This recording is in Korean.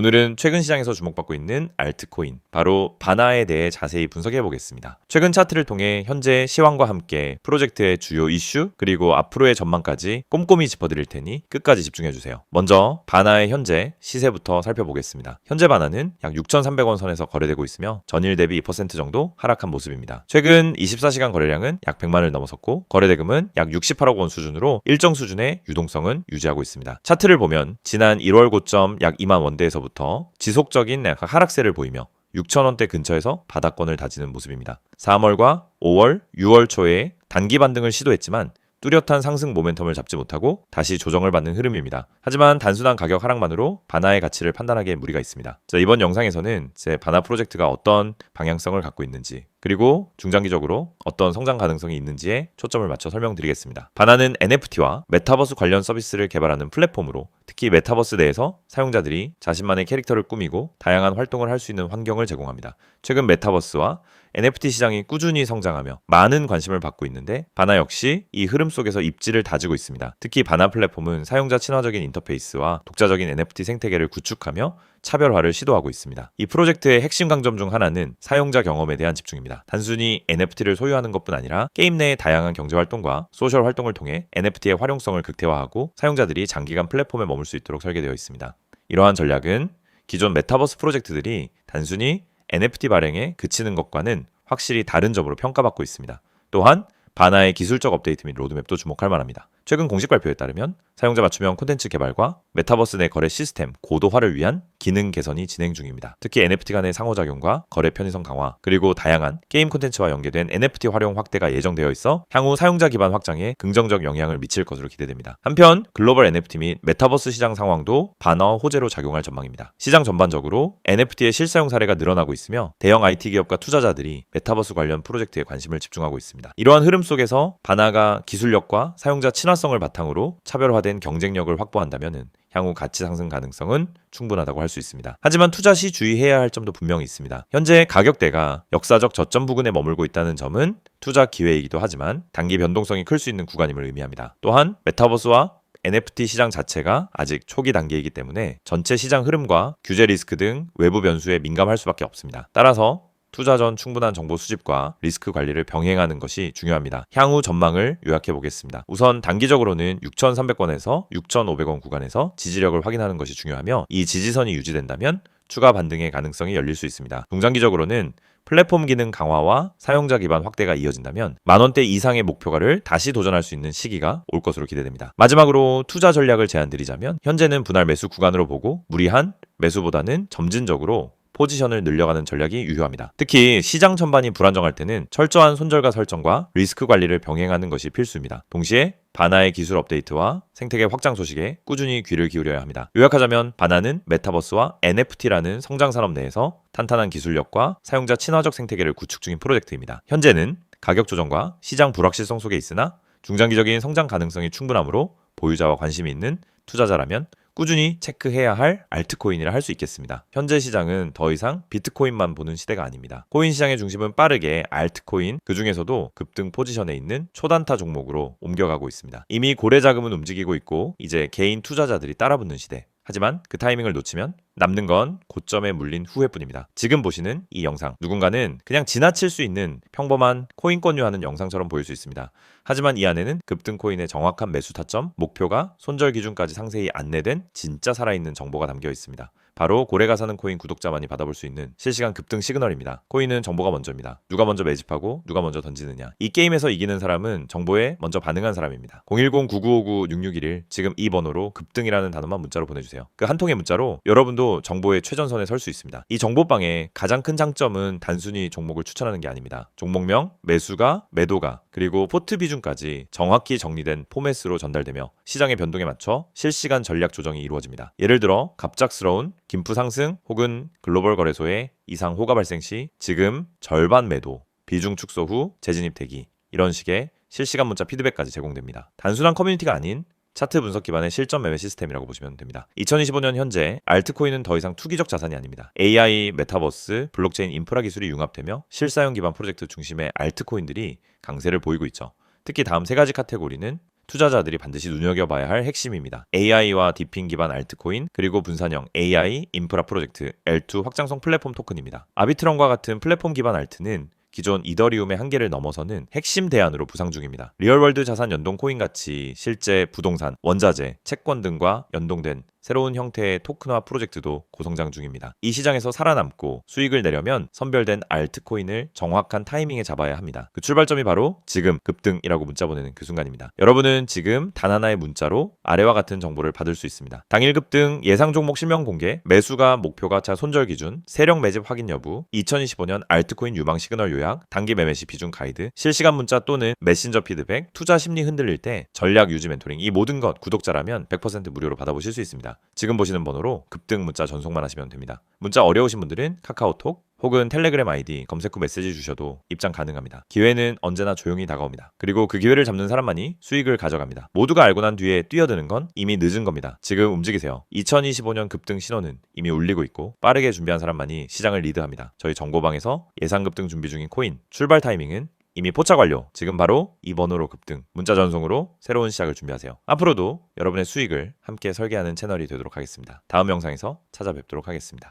오늘은 최근 시장에서 주목받고 있는 알트코인, 바로 바나에 대해 자세히 분석해 보겠습니다. 최근 차트를 통해 현재 시황과 함께 프로젝트의 주요 이슈, 그리고 앞으로의 전망까지 꼼꼼히 짚어드릴 테니 끝까지 집중해 주세요. 먼저 바나의 현재 시세부터 살펴보겠습니다. 현재 바나는 약 6,300원 선에서 거래되고 있으며 전일 대비 2% 정도 하락한 모습입니다. 최근 24시간 거래량은 약 100만을 넘어섰고 거래대금은 약 68억 원 수준으로 일정 수준의 유동성은 유지하고 있습니다. 차트를 보면 지난 1월 고점 약 2만 원대에서부터 지속적인 약간 하락세를 보이며 6천원대 근처에서 바닥권을 다지는 모습입니다. 3월과 5월, 6월 초에 단기 반등을 시도했지만 뚜렷한 상승 모멘텀을 잡지 못하고 다시 조정을 받는 흐름입니다. 하지만 단순한 가격 하락만으로 바나의 가치를 판단하기에 무리가 있습니다. 자, 이번 영상에서는 제 바나 프로젝트가 어떤 방향성을 갖고 있는지 그리고 중장기적으로 어떤 성장 가능성이 있는지에 초점을 맞춰 설명드리겠습니다. 바나는 NFT와 메타버스 관련 서비스를 개발하는 플랫폼으로 특히 메타버스 내에서 사용자들이 자신만의 캐릭터를 꾸미고 다양한 활동을 할 수 있는 환경을 제공합니다. 최근 메타버스와 NFT 시장이 꾸준히 성장하며 많은 관심을 받고 있는데 바나 역시 이 흐름 속에서 입지를 다지고 있습니다. 특히 바나 플랫폼은 사용자 친화적인 인터페이스와 독자적인 NFT 생태계를 구축하며 차별화를 시도하고 있습니다. 이 프로젝트의 핵심 강점 중 하나는 사용자 경험에 대한 집중입니다. 단순히 NFT를 소유하는 것뿐 아니라 게임 내의 다양한 경제 활동과 소셜 활동을 통해 NFT의 활용성을 극대화하고 사용자들이 장기간 플랫폼에 머물 수 있도록 설계되어 있습니다. 이러한 전략은 기존 메타버스 프로젝트들이 단순히 NFT 발행에 그치는 것과는 확실히 다른 점으로 평가받고 있습니다. 또한 바나의 기술적 업데이트 및 로드맵도 주목할 만합니다. 최근 공식 발표에 따르면 사용자 맞춤형 콘텐츠 개발과 메타버스 내 거래 시스템 고도화를 위한 기능 개선이 진행 중입니다. 특히 NFT 간의 상호작용과 거래 편의성 강화, 그리고 다양한 게임 콘텐츠와 연계된 NFT 활용 확대가 예정되어 있어 향후 사용자 기반 확장에 긍정적 영향을 미칠 것으로 기대됩니다. 한편 글로벌 NFT 및 메타버스 시장 상황도 반어 호재로 작용할 전망입니다. 시장 전반적으로 NFT의 실사용 사례가 늘어나고 있으며 대형 IT 기업과 투자자들이 메타버스 관련 프로젝트에 관심을 집중하고 있습니다. 이러한 흐름 속에서 바나가 기술력과 사용자 친화 성을 바탕으로 차별화된 경쟁력을 확보한다면 향후 가치 상승 가능성은 충분하다고 할 수 있습니다. 하지만 투자 시 주의해야 할 점도 분명히 있습니다. 현재 가격대가 역사적 저점 부근에 머물고 있다는 점은 투자 기회이기도 하지만 단기 변동성이 클 수 있는 구간임을 의미합니다. 또한 메타버스와 NFT 시장 자체가 아직 초기 단계이기 때문에 전체 시장 흐름과 규제 리스크 등 외부 변수에 민감할 수밖에 없습니다. 따라서 투자 전 충분한 정보 수집과 리스크 관리를 병행하는 것이 중요합니다. 향후 전망을 요약해 보겠습니다. 우선 단기적으로는 6,300원에서 6,500원 구간에서 지지력을 확인하는 것이 중요하며 이 지지선이 유지된다면 추가 반등의 가능성이 열릴 수 있습니다. 중장기적으로는 플랫폼 기능 강화와 사용자 기반 확대가 이어진다면 만원대 이상의 목표가를 다시 도전할 수 있는 시기가 올 것으로 기대됩니다. 마지막으로 투자 전략을 제안드리자면 현재는 분할 매수 구간으로 보고 무리한 매수보다는 점진적으로 포지션을 늘려가는 전략이 유효합니다. 특히 시장 전반이 불안정할 때는 철저한 손절가 설정과 리스크 관리를 병행하는 것이 필수입니다. 동시에 바나의 기술 업데이트와 생태계 확장 소식에 꾸준히 귀를 기울여야 합니다. 요약하자면 바나는 메타버스와 NFT라는 성장 산업 내에서 탄탄한 기술력과 사용자 친화적 생태계를 구축 중인 프로젝트입니다. 현재는 가격 조정과 시장 불확실성 속에 있으나 중장기적인 성장 가능성이 충분하므로 보유자와 관심이 있는 투자자라면 꾸준히 체크해야 할 알트코인이라 할 수 있겠습니다. 현재 시장은 더 이상 비트코인만 보는 시대가 아닙니다. 코인 시장의 중심은 빠르게 알트코인, 그 중에서도 급등 포지션에 있는 초단타 종목으로 옮겨가고 있습니다. 이미 고래 자금은 움직이고 있고 이제 개인 투자자들이 따라붙는 시대. 하지만 그 타이밍을 놓치면 남는 건 고점에 물린 후회뿐입니다. 지금 보시는 이 영상 누군가는 그냥 지나칠 수 있는 평범한 코인 권유하는 영상처럼 보일 수 있습니다. 하지만 이 안에는 급등 코인의 정확한 매수 타점, 목표가 손절 기준까지 상세히 안내된 진짜 살아있는 정보가 담겨 있습니다. 바로 고래가 사는 코인 구독자만이 받아볼 수 있는 실시간 급등 시그널입니다. 코인은 정보가 먼저입니다. 누가 먼저 매집하고 누가 먼저 던지느냐. 이 게임에서 이기는 사람은 정보에 먼저 반응한 사람입니다. 010-9959-6611 지금 이 번호로 급등이라는 단어만 문자로 보내주세요. 그 한 통의 문자로 여러분도 정보의 최전선에 설 수 있습니다. 이 정보방의 가장 큰 장점은 단순히 종목을 추천하는 게 아닙니다. 종목명, 매수가, 매도가, 그리고 포트 비중까지 정확히 정리된 포맷으로 전달되며 시장의 변동에 맞춰 실시간 전략 조정이 이루어집니다. 예를 들어 갑작스러운 김프 상승 혹은 글로벌 거래소의 이상 호가 발생 시 지금 절반 매도, 비중 축소 후 재진입 대기 이런 식의 실시간 문자 피드백까지 제공됩니다. 단순한 커뮤니티가 아닌 차트 분석 기반의 실전 매매 시스템이라고 보시면 됩니다. 2025년 현재 알트코인은 더 이상 투기적 자산이 아닙니다. AI, 메타버스, 블록체인 인프라 기술이 융합되며 실사용 기반 프로젝트 중심의 알트코인들이 강세를 보이고 있죠. 특히 다음 세 가지 카테고리는 투자자들이 반드시 눈여겨봐야 할 핵심입니다. AI와 디핑 기반 알트코인 그리고 분산형 AI 인프라 프로젝트 L2 확장성 플랫폼 토큰입니다. 아비트론과 같은 플랫폼 기반 알트는 기존 이더리움의 한계를 넘어서는 핵심 대안으로 부상 중입니다. 리얼월드 자산 연동 코인 같이 실제 부동산, 원자재, 채권 등과 연동된 새로운 형태의 토큰화 프로젝트도 고성장 중입니다. 이 시장에서 살아남고 수익을 내려면 선별된 알트코인을 정확한 타이밍에 잡아야 합니다. 그 출발점이 바로 지금 급등이라고 문자 보내는 그 순간입니다. 여러분은 지금 단 하나의 문자로 아래와 같은 정보를 받을 수 있습니다. 당일 급등 예상 종목 실명 공개, 매수가 목표 가 차 손절 기준, 세력 매집 확인 여부, 2025년 알트코인 유망 시그널 요약, 단기 매매 시 비중 가이드, 실시간 문자 또는 메신저 피드백, 투자 심리 흔들릴 때 전략 유지 멘토링 이 모든 것 구독자라면 100% 무료로 받아보실 수 있습니다. 지금 보시는 번호로 급등 문자 전송만 하시면 됩니다. 문자 어려우신 분들은 카카오톡 혹은 텔레그램 아이디 검색 후 메시지 주셔도 입장 가능합니다. 기회는 언제나 조용히 다가옵니다. 그리고 그 기회를 잡는 사람만이 수익을 가져갑니다. 모두가 알고 난 뒤에 뛰어드는 건 이미 늦은 겁니다. 지금 움직이세요. 2025년 급등 신호는 이미 울리고 있고 빠르게 준비한 사람만이 시장을 리드합니다. 저희 정보방에서 예상 급등 준비 중인 코인 출발 타이밍은 이미 포착 완료. 지금 바로 2번으로 급등. 문자 전송으로 새로운 시작을 준비하세요. 앞으로도 여러분의 수익을 함께 설계하는 채널이 되도록 하겠습니다. 다음 영상에서 찾아뵙도록 하겠습니다.